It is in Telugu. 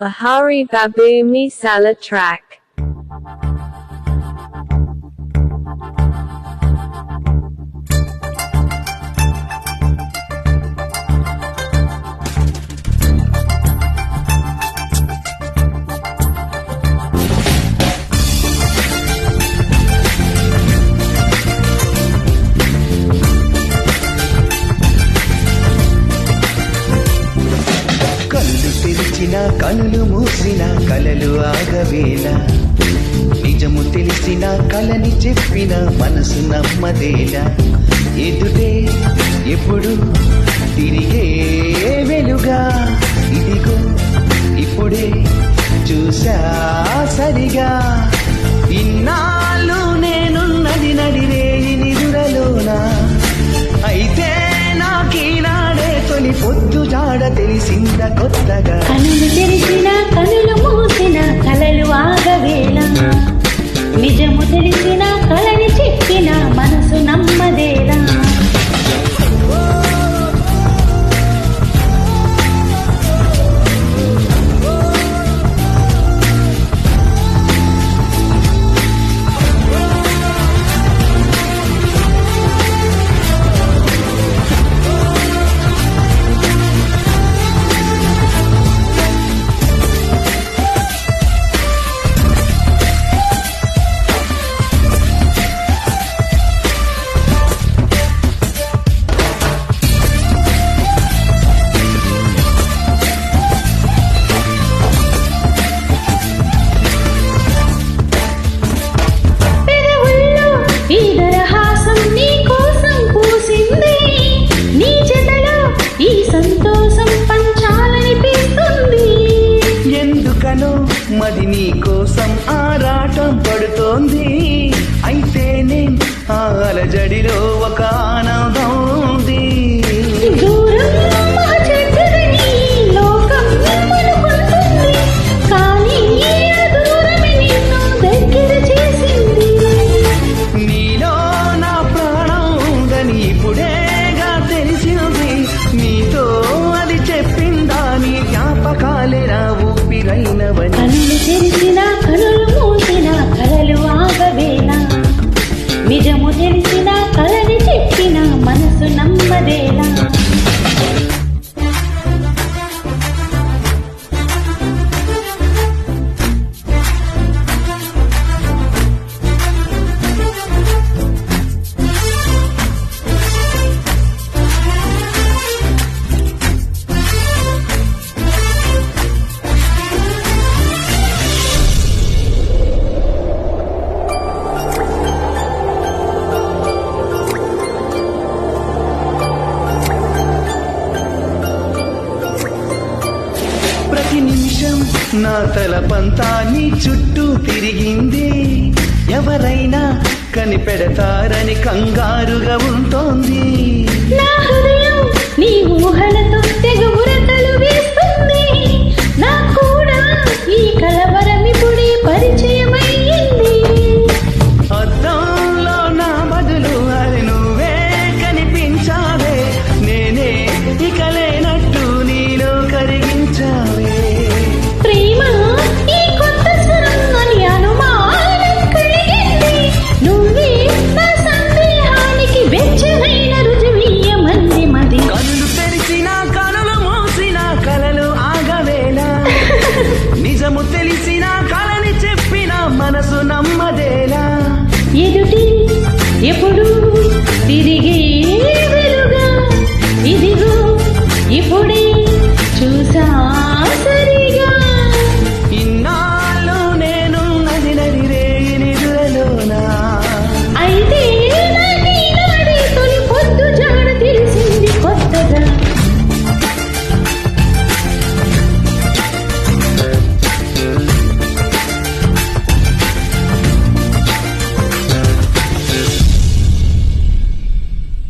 Bahari Babu Misala track. కనులు మూసిన కలలు ఆగవేళ నిజము తెలిసిన కలని చెప్పిన మనసు నమ్మదేలా. ఎదుటే ఎప్పుడు తిరిగే వెలుగా. ఇదిగో ఇప్పుడే చూసా సరిగా. ఇన్నాళ్ళు నేనున్నది నడిరేయి నిదురలోనా. అయితే నాకీనాడే తొలి పొద్దు జాడ తెలిసింద కొత్తగా. అది నీ కోసం ఆరాటం పడుతోంది. అయితేనే ఆ అలజడిలో ఒక ఆనందం నిజము తెలిసిన కలని నిమిషం నా తలపంతాన్ని చుట్టూ తిరిగింది. ఎవరైనా కనిపెడతారని కంగారుగా ఉంటోంది. నా హృదయం నీ ఊహలతో